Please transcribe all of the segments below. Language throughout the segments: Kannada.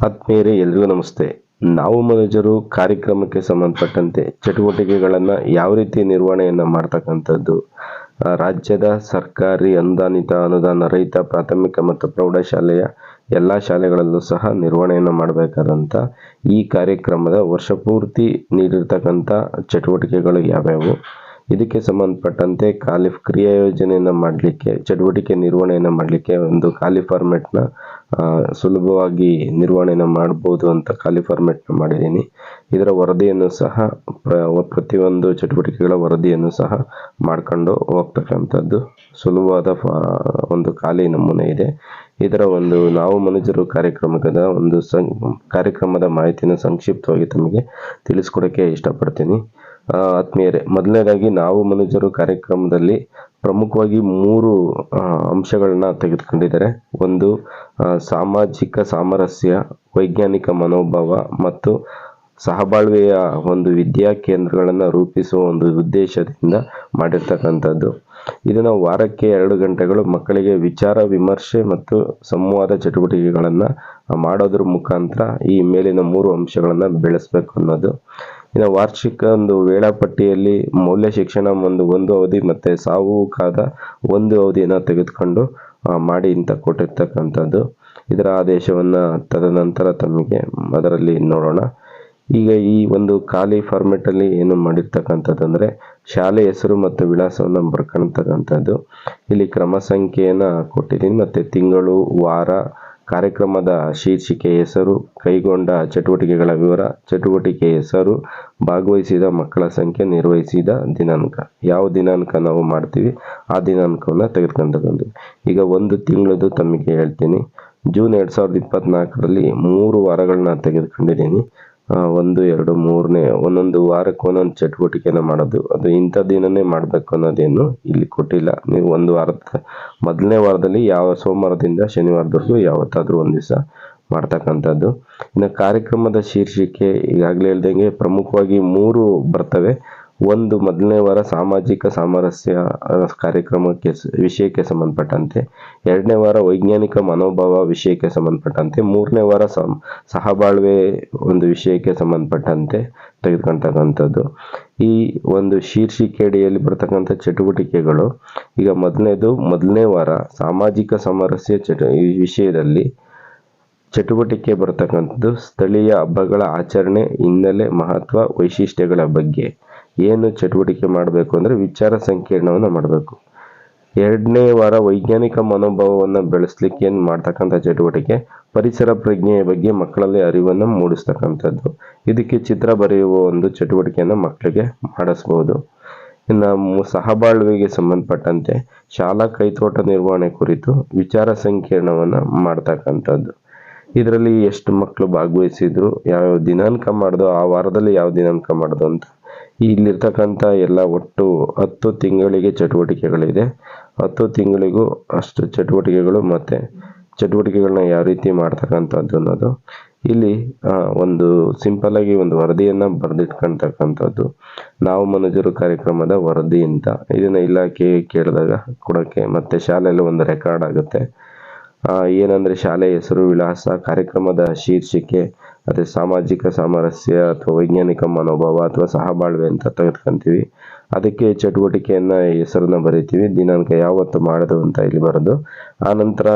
ಆತ್ಮೀಯರೇ, ಎಲ್ರಿಗೂ ನಮಸ್ತೆ. ನಾವು ಮನುಜರು ಕಾರ್ಯಕ್ರಮಕ್ಕೆ ಸಂಬಂಧಪಟ್ಟಂತೆ ಚಟುವಟಿಕೆಗಳನ್ನು ಯಾವ ರೀತಿ ನಿರ್ವಹಣೆಯನ್ನು ಮಾಡ್ತಕ್ಕಂಥದ್ದು ರಾಜ್ಯದ ಸರ್ಕಾರಿ ಅನುದಾನಿತ, ಅನುದಾನ ರಹಿತ, ಪ್ರಾಥಮಿಕ ಮತ್ತು ಪ್ರೌಢಶಾಲೆಯ ಎಲ್ಲ ಶಾಲೆಗಳಲ್ಲೂ ಸಹ ನಿರ್ವಹಣೆಯನ್ನು ಮಾಡಬೇಕಾದಂಥ ಈ ಕಾರ್ಯಕ್ರಮದ ವರ್ಷಪೂರ್ತಿ ನೀಡಿರ್ತಕ್ಕಂಥ ಚಟುವಟಿಕೆಗಳು ಯಾವ್ಯಾವು? ಇದಕ್ಕೆ ಸಂಬಂಧಪಟ್ಟಂತೆ ಖಾಲಿಫ್ ಕ್ರಿಯಾ ಯೋಜನೆಯನ್ನು ಮಾಡಲಿಕ್ಕೆ, ಚಟುವಟಿಕೆ ನಿರ್ವಹಣೆಯನ್ನು ಮಾಡಲಿಕ್ಕೆ ಒಂದು ಖಾಲಿ ಫಾರ್ಮೆಟ್ನ ಸುಲಭವಾಗಿ ನಿರ್ವಹಣೆಯನ್ನು ಮಾಡ್ಬೋದು ಅಂತ ಖಾಲಿ ಫಾರ್ಮೆಟ್ನ ಮಾಡಿದ್ದೀನಿ. ಇದರ ವರದಿಯನ್ನು ಸಹ, ಪ್ರ- ಪ್ರತಿಯೊಂದು ಚಟುವಟಿಕೆಗಳ ವರದಿಯನ್ನು ಸಹ ಮಾಡ್ಕೊಂಡು ಹೋಗ್ತಕ್ಕಂಥದ್ದು ಸುಲಭವಾದ ಒಂದು ಖಾಲಿ ನಮೂನೆ ಇದೆ. ಇದರ ಒಂದು, ನಾವು ಮನುಜರು ಕಾರ್ಯಕ್ರಮದ ಒಂದು ಸಂ, ಕಾರ್ಯಕ್ರಮದ ಮಾಹಿತಿನ ಸಂಕ್ಷಿಪ್ತವಾಗಿ ತಮಗೆ ತಿಳಿಸ್ಕೊಡೋಕ್ಕೆ ಇಷ್ಟಪಡ್ತೀನಿ. ಆತ್ಮೀಯರೇ, ಮೊದಲನೇದಾಗಿ ನಾವು ಮನುಜರು ಕಾರ್ಯಕ್ರಮದಲ್ಲಿ ಪ್ರಮುಖವಾಗಿ ಮೂರು ಅಂಶಗಳನ್ನ ತೆಗೆದುಕೊಂಡಿದ್ದಾರೆ. ಒಂದು ಸಾಮಾಜಿಕ ಸಾಮರಸ್ಯ, ವೈಜ್ಞಾನಿಕ ಮನೋಭಾವ ಮತ್ತು ಸಹಬಾಳ್ವೆಯ ಒಂದು ವಿದ್ಯಾ ಕೇಂದ್ರಗಳನ್ನು ರೂಪಿಸುವ ಒಂದು ಉದ್ದೇಶದಿಂದ ಮಾಡಿರ್ತಕ್ಕಂಥದ್ದು. ಇದನ್ನು ವಾರಕ್ಕೆ ಎರಡು ಗಂಟೆಗಳು ಮಕ್ಕಳಿಗೆ ವಿಚಾರ, ವಿಮರ್ಶೆ ಮತ್ತು ಸಂವಾದ ಚಟುವಟಿಕೆಗಳನ್ನು ಮಾಡೋದ್ರ ಮುಖಾಂತರ ಈ ಮೇಲಿನ ಮೂರು ಅಂಶಗಳನ್ನು ಬೆಳೆಸಬೇಕು ಅನ್ನೋದು. ಇನ್ನು ವಾರ್ಷಿಕ ಒಂದು ವೇಳಾಪಟ್ಟಿಯಲ್ಲಿ ಮೌಲ್ಯ ಶಿಕ್ಷಣ ಒಂದು ಒಂದು ಅವಧಿ ಮತ್ತು ಸಾವುಕಾದ ಒಂದು ಅವಧಿಯನ್ನು ತೆಗೆದುಕೊಂಡು ಮಾಡಿ ಅಂತ ಕೊಟ್ಟಿರ್ತಕ್ಕಂಥದ್ದು. ಇದರ ಆದೇಶವನ್ನು ತದನಂತರ ತಮಗೆ ಅದರಲ್ಲಿ ನೋಡೋಣ. ಈಗ ಈ ಒಂದು ಖಾಲಿ ಫಾರ್ಮೆಟಲ್ಲಿ ಏನು ಮಾಡಿರ್ತಕ್ಕಂಥದ್ದು ಅಂದರೆ ಶಾಲೆ ಹೆಸರು ಮತ್ತು ವಿಳಾಸವನ್ನು ಬರ್ಕೊಳ್ತಕ್ಕಂಥದ್ದು ಇಲ್ಲಿ ಕ್ರಮ ಸಂಖ್ಯೆಯನ್ನು ಕೊಟ್ಟಿದ್ದೀನಿ. ಮತ್ತು ತಿಂಗಳು, ವಾರ ಕಾರ್ಯಕ್ರಮದ ಶೀರ್ಷಿಕೆ ಹೆಸರು, ಕೈಗೊಂಡ ಚಟುವಟಿಕೆಗಳ ವಿವರ ಚಟುವಟಿಕೆ ಹೆಸರು, ಭಾಗವಹಿಸಿದ ಮಕ್ಕಳ ಸಂಖ್ಯೆ, ನಿರ್ವಹಿಸಿದ ದಿನಾಂಕ. ಯಾವ ದಿನಾಂಕ ನಾವು ಮಾಡ್ತೀವಿ, ಆ ದಿನಾಂಕವನ್ನು ತೆಗೆದುಕೊಂತಕ್ಕಂಥದ್ದು ಈಗ ಒಂದು ತಿಂಗಳದ್ದು ತಮಗೆ ಹೇಳ್ತೀನಿ. ಜೂನ್ ಎರಡು ಸಾವಿರದ ಇಪ್ಪತ್ತ್ನಾಲ್ಕರಲ್ಲಿ ಮೂರು ವಾರಗಳನ್ನ ತೆಗೆದುಕೊಂಡಿದ್ದೀನಿ. ಒಂದು, ಎರಡು, ಮೂರನೇ, ಒಂದೊಂದು ವಾರಕ್ಕೆ ಒಂದೊಂದು ಚಟುವಟಿಕೆನ ಮಾಡೋದು. ಅದು ಇಂಥ ದಿನನೇ ಮಾಡಬೇಕು ಅನ್ನೋದೇನು ಇಲ್ಲಿ ಕೊಟ್ಟಿಲ್ಲ. ನೀವು ಒಂದು ವಾರದ, ಮೊದಲನೇ ವಾರದಲ್ಲಿ ಯಾವ ಸೋಮವಾರದಿಂದ ಶನಿವಾರದವರೆಗೂ ಯಾವತ್ತಾದರೂ ಒಂದು ದಿವಸ ಮಾಡ್ತಕ್ಕಂಥದ್ದು. ಇನ್ನು ಕಾರ್ಯಕ್ರಮದ ಶೀರ್ಷಿಕೆ ಈಗಾಗಲೇ ಹೇಳ್ದಂಗೆ ಪ್ರಮುಖವಾಗಿ ಮೂರು ಬರ್ತವೆ. ಒಂದು ಮೊದಲನೇ ವಾರ ಸಾಮಾಜಿಕ ಸಾಮರಸ್ಯ ಕಾರ್ಯಕ್ರಮಕ್ಕೆ ವಿಷಯಕ್ಕೆ ಸಂಬಂಧಪಟ್ಟಂತೆ, ಎರಡನೇ ವಾರ ವೈಜ್ಞಾನಿಕ ಮನೋಭಾವ ವಿಷಯಕ್ಕೆ ಸಂಬಂಧಪಟ್ಟಂತೆ, ಮೂರನೇ ವಾರ ಸಹಬಾಳ್ವೆ ಒಂದು ವಿಷಯಕ್ಕೆ ಸಂಬಂಧಪಟ್ಟಂತೆ ತೆಗೆದುಕೊಳ್ತಕ್ಕಂಥದ್ದು ಈ ಒಂದು ಶೀರ್ಷಿಕೆ ಅಡಿಯಲ್ಲಿ ಬರ್ತಕ್ಕಂಥ ಚಟುವಟಿಕೆಗಳು, ಈಗ ಮೊದಲನೇದು, ಮೊದಲನೇ ವಾರ ಸಾಮಾಜಿಕ ಸಾಮರಸ್ಯ ಚಟ, ಈ ವಿಷಯದಲ್ಲಿ ಚಟುವಟಿಕೆ ಬರತಕ್ಕಂಥದ್ದು ಸ್ಥಳೀಯ ಹಬ್ಬಗಳ ಆಚರಣೆ ಹಿನ್ನೆಲೆ ಮಹತ್ವ ವೈಶಿಷ್ಟ್ಯಗಳ ಬಗ್ಗೆ. ಏನು ಚಟುವಟಿಕೆ ಮಾಡಬೇಕು ಅಂದರೆ ವಿಚಾರ ಸಂಕೀರ್ಣವನ್ನು ಮಾಡಬೇಕು. ಎರಡನೇ ವಾರ ವೈಜ್ಞಾನಿಕ ಮನೋಭಾವವನ್ನು ಬೆಳೆಸಲಿಕ್ಕೆ ಏನು ಮಾಡ್ತಕ್ಕಂಥ ಚಟುವಟಿಕೆ? ಪರಿಸರ ಪ್ರಜ್ಞೆಯ ಬಗ್ಗೆ ಮಕ್ಕಳಲ್ಲಿ ಅರಿವನ್ನು ಮೂಡಿಸ್ತಕ್ಕಂಥದ್ದು. ಇದಕ್ಕೆ ಚಿತ್ರ ಬರೆಯುವ ಒಂದು ಚಟುವಟಿಕೆಯನ್ನು ಮಕ್ಕಳಿಗೆ ಮಾಡಿಸ್ಬೋದು. ಇನ್ನು ಸಹಬಾಳ್ವೆಗೆ ಸಂಬಂಧಪಟ್ಟಂತೆ ಶಾಲಾ ಕೈತೋಟ ನಿರ್ವಹಣೆ ಕುರಿತು ವಿಚಾರ ಸಂಕೀರ್ಣವನ್ನು ಮಾಡ್ತಕ್ಕಂಥದ್ದು. ಇದರಲ್ಲಿ ಎಷ್ಟು ಮಕ್ಕಳು ಭಾಗವಹಿಸಿದ್ರು, ಯಾವ್ಯಾವ ದಿನಾಂಕ ಮಾಡ್ದು, ಆ ವಾರದಲ್ಲಿ ಯಾವ ದಿನಾಂಕ ಮಾಡ್ದು ಅಂತ. ಇಲ್ಲಿರ್ತಕ್ಕಂಥ ಎಲ್ಲ ಒಟ್ಟು ಹತ್ತು ತಿಂಗಳಿಗೆ ಚಟುವಟಿಕೆಗಳಿದೆ. ಹತ್ತು ತಿಂಗಳಿಗೂ ಅಷ್ಟು ಚಟುವಟಿಕೆಗಳು ಮತ್ತು ಚಟುವಟಿಕೆಗಳನ್ನ ಯಾವ ರೀತಿ ಮಾಡ್ತಕ್ಕಂಥದ್ದು ಅನ್ನೋದು ಇಲ್ಲಿ ಒಂದು ಸಿಂಪಲ್ ಆಗಿ ಒಂದು ವರದಿಯನ್ನು ಬರೆದಿಟ್ಕೊಳ್ತಕ್ಕಂಥದ್ದು ನಾವು ಮನುಜರು ಕಾರ್ಯಕ್ರಮದ ವರದಿ ಅಂತ. ಇದನ್ನು ಇಲಾಖೆ ಕೇಳಿದಾಗ ಕೊಡೋಕ್ಕೆ ಮತ್ತು ಶಾಲೆಯಲ್ಲಿ ಒಂದು ರೆಕಾರ್ಡ್ ಆಗುತ್ತೆ. ಏನಂದ್ರೆ ಶಾಲೆ ಹೆಸರು, ವಿಳಾಸ, ಕಾರ್ಯಕ್ರಮದ ಶೀರ್ಷಿಕೆ ಅದೇ ಸಾಮಾಜಿಕ ಸಾಮರಸ್ಯ ಅಥವಾ ವೈಜ್ಞಾನಿಕ ಮನೋಭಾವ ಅಥವಾ ಸಹಬಾಳ್ವೆ ಅಂತ ತೆಗೆದುಕೊಂತೀವಿ. ಅದಕ್ಕೆ ಚಟುವಟಿಕೆಯನ್ನ ಹೆಸರನ್ನ ಬರೀತೀವಿ. ದಿನಾಂಕ ಯಾವತ್ತು ಮಾಡೋದು ಅಂತ ಇಲ್ಲಿ ಬರೋದು ಆನಂತರ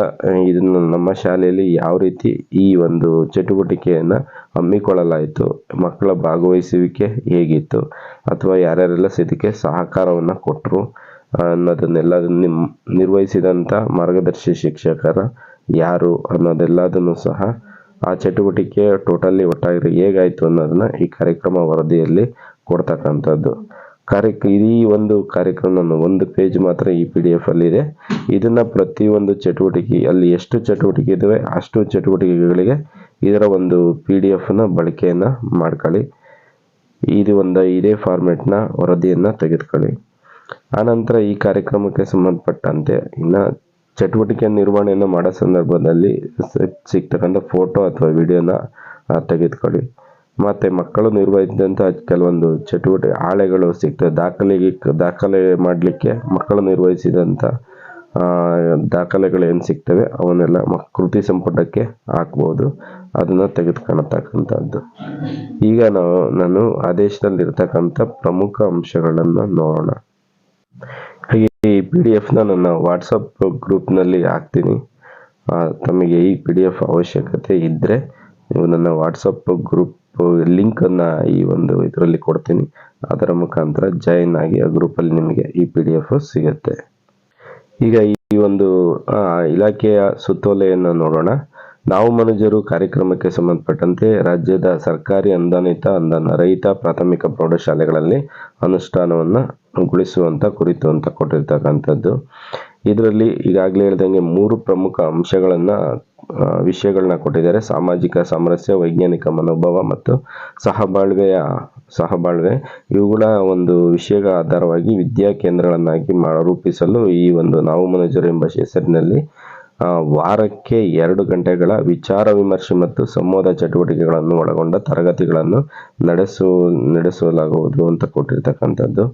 ಇದನ್ನು ನಮ್ಮ ಶಾಲೆಯಲ್ಲಿ ಯಾವ ರೀತಿ ಈ ಒಂದು ಚಟುವಟಿಕೆಯನ್ನು ಹಮ್ಮಿಕೊಳ್ಳಲಾಯಿತು, ಮಕ್ಕಳ ಭಾಗವಹಿಸುವಿಕೆ ಹೇಗಿತ್ತು, ಅಥವಾ ಯಾರ್ಯಾರೆಲ್ಲ ಇದಕ್ಕೆ ಸಹಕಾರವನ್ನು ಕೊಟ್ಟರು ಅನ್ನೋದನ್ನೆಲ್ಲ ನಿರ್ವಹಿಸಿದಂಥ ಮಾರ್ಗದರ್ಶಿ ಶಿಕ್ಷಕರ ಯಾರು ಅನ್ನೋದೆಲ್ಲದನ್ನು ಸಹ ಆ ಚಟುವಟಿಕೆ ಟೋಟಲಿ ಒಟ್ಟಾಗಿ ಹೇಗಾಯಿತು ಅನ್ನೋದನ್ನ ಈ ಕಾರ್ಯಕ್ರಮ ವರದಿಯಲ್ಲಿ ಕೊಡ್ತಕ್ಕಂಥದ್ದು. ಕಾರ್ಯಕ್ ಈ ಒಂದು ಕಾರ್ಯಕ್ರಮ ಒಂದು ಪೇಜ್ ಮಾತ್ರ ಈ ಪಿ ಡಿ ಎಫ್ ಅಲ್ಲಿ ಇದೆ ಇದನ್ನ ಪ್ರತಿಯೊಂದು ಚಟುವಟಿಕೆ, ಅಲ್ಲಿ ಎಷ್ಟು ಚಟುವಟಿಕೆ ಇದಾವೆ, ಅಷ್ಟು ಚಟುವಟಿಕೆಗಳಿಗೆ ಇದರ ಒಂದು ಪಿ ಡಿ ಎಫ್ನ ಬಳಕೆಯನ್ನು ಮಾಡ್ಕೊಳ್ಳಿ. ಇದು ಒಂದು ಇದೇ ಫಾರ್ಮೆಟ್ನ ವರದಿಯನ್ನು ತೆಗೆದುಕೊಳ್ಳಿ. ಆನಂತರ ಈ ಕಾರ್ಯಕ್ರಮಕ್ಕೆ ಸಂಬಂಧಪಟ್ಟಂತೆ ಇನ್ನು ಚಟುವಟಿಕೆ ನಿರ್ವಹಣೆಯನ್ನು ಮಾಡೋ ಸಂದರ್ಭದಲ್ಲಿ ಸಿಗ್ತಕ್ಕಂಥ ಫೋಟೋ ಅಥವಾ ವಿಡಿಯೋನ ತೆಗೆದುಕೊಳ್ಳಿ. ಮತ್ತು ಮಕ್ಕಳು ನಿರ್ವಹಿಸಿದಂಥ ಕೆಲವೊಂದು ಚಟುವಟಿಕೆ ಹಾಳೆಗಳು ಸಿಗ್ತವೆ. ದಾಖಲೆಗೆ ದಾಖಲೆ ಮಾಡಲಿಕ್ಕೆ ಮಕ್ಕಳು ನಿರ್ವಹಿಸಿದಂಥ ದಾಖಲೆಗಳೇನು ಸಿಗ್ತವೆ? ಅವನ್ನೆಲ್ಲ ಮಕ್ ಕೃತಿ ಸಂಪುಟಕ್ಕೆ ಹಾಕ್ಬೋದು. ಅದನ್ನು ತೆಗೆದುಕೊಳ್ಳತಕ್ಕಂಥದ್ದು. ಈಗ ನಾವು, ನಾನು ಆದೇಶದಲ್ಲಿರ್ತಕ್ಕಂಥ ಪ್ರಮುಖ ಅಂಶಗಳನ್ನು ನೋಡೋಣ. ಈ ಪಿ ಡಿ ಎಫ್ನ ನನ್ನ ವಾಟ್ಸಪ್ ಗ್ರೂಪ್ನಲ್ಲಿ ಹಾಕ್ತೀನಿ. ತಮಗೆ ಈ ಪಿ ಡಿ ಎಫ್ ಅವಶ್ಯಕತೆ ಇದ್ದರೆ ನೀವು ನನ್ನ ವಾಟ್ಸಪ್ ಗ್ರೂಪ್ ಲಿಂಕನ್ನು ಈ ಒಂದು ಇದರಲ್ಲಿ ಕೊಡ್ತೀನಿ. ಅದರ ಮುಖಾಂತರ ಜಾಯಿನ್ ಆಗಿ ಆ ಗ್ರೂಪಲ್ಲಿ ನಿಮಗೆ ಈ ಪಿ ಡಿ ಎಫ್ ಸಿಗುತ್ತೆ. ಈಗ ಈ ಒಂದು ಇಲಾಖೆಯ ಸುತ್ತೋಲೆಯನ್ನು ನೋಡೋಣ. ನಾವು ಮನುಜರು ಕಾರ್ಯಕ್ರಮಕ್ಕೆ ಸಂಬಂಧಪಟ್ಟಂತೆ ರಾಜ್ಯದ ಸರ್ಕಾರಿ ಅನುದಾನಿತ ಅನುದಾನ ರಹಿತ ಪ್ರಾಥಮಿಕ ಪ್ರೌಢಶಾಲೆಗಳಲ್ಲಿ ಅನುಷ್ಠಾನವನ್ನು ಗೊಳಿಸುವಂಥ ಕುರಿತು ಅಂತ ಕೊಟ್ಟಿರ್ತಕ್ಕಂಥದ್ದು. ಇದರಲ್ಲಿ ಈಗಾಗಲೇ ಹೇಳ್ದಂಗೆ ಮೂರು ಪ್ರಮುಖ ಅಂಶಗಳನ್ನು ವಿಷಯಗಳನ್ನ ಕೊಟ್ಟಿದ್ದಾರೆ. ಸಾಮಾಜಿಕ ಸಾಮರಸ್ಯ, ವೈಜ್ಞಾನಿಕ ಮನೋಭಾವ ಮತ್ತು ಸಹಬಾಳ್ವೆಯ, ಸಹಬಾಳ್ವೆ. ಇವುಗಳ ಒಂದು ವಿಷಯಗಳ ಆಧಾರವಾಗಿ ವಿದ್ಯಾ ಕೇಂದ್ರಗಳನ್ನಾಗಿ ರೂಪಿಸಲು ಈ ಒಂದು ನಾವು ಮನುಜರು ಎಂಬ ಹೆಸರಿನಲ್ಲಿ ವಾರಕ್ಕೆ ಎರಡು ಗಂಟೆಗಳ ವಿಚಾರ ವಿಮರ್ಶೆ ಮತ್ತು ಸಂವಾದ ಚಟುವಟಿಕೆಗಳನ್ನು ಒಳಗೊಂಡ ತರಗತಿಗಳನ್ನು ನಡೆಸು, ನಡೆಸಲಾಗುವುದು ಅಂತ ಕೊಟ್ಟಿರ್ತಕ್ಕಂಥದ್ದು.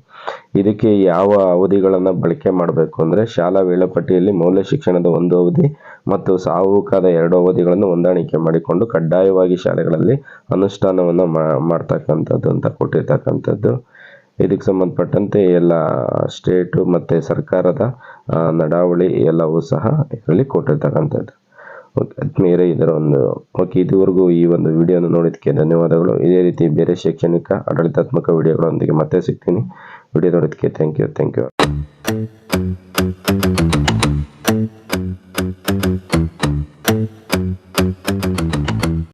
ಇದಕ್ಕೆ ಯಾವ ಅವಧಿಗಳನ್ನು ಬಳಕೆ ಮಾಡಬೇಕು ಅಂದರೆ ಶಾಲಾ ವೇಳಾಪಟ್ಟಿಯಲ್ಲಿ ಮೌಲ್ಯ ಶಿಕ್ಷಣದ ಒಂದು ಅವಧಿ ಮತ್ತು ಸಾವುಕಾದ ಎರಡು ಅವಧಿಗಳನ್ನು ಹೊಂದಾಣಿಕೆ ಮಾಡಿಕೊಂಡು ಕಡ್ಡಾಯವಾಗಿ ಶಾಲೆಗಳಲ್ಲಿ ಅನುಷ್ಠಾನವನ್ನು ಮಾಡ್ತಕ್ಕಂಥದ್ದು ಅಂತ ಕೊಟ್ಟಿರ್ತಕ್ಕಂಥದ್ದು. ಇದಕ್ಕೆ ಸಂಬಂಧಪಟ್ಟಂತೆ ಎಲ್ಲ ಸ್ಟೇಟು ಮತ್ತು ಸರ್ಕಾರದ ನಡಾವಳಿ ಎಲ್ಲವೂ ಸಹ ಇದರಲ್ಲಿ ಕೊಟ್ಟಿರ್ತಕ್ಕಂಥದ್ದು. ಓಕೆ ಆದ್ಮೇಲೆ ಇದರ ಒಂದು ಓಕೆ ಇದುವರೆಗೂ ಈ ಒಂದು ವಿಡಿಯೋನ ನೋಡಿದ್ದಕ್ಕೆ ಧನ್ಯವಾದಗಳು. ಇದೇ ರೀತಿ ಬೇರೆ ಶೈಕ್ಷಣಿಕ, ಆಡಳಿತಾತ್ಮಕ ವಿಡಿಯೋಗಳೊಂದಿಗೆ ಮತ್ತೆ ಸಿಗ್ತೀನಿ. ವಿಡಿಯೋ ನೋಡೋದಕ್ಕೆ ಥ್ಯಾಂಕ್ ಯು ಥ್ಯಾಂಕ್ ಯು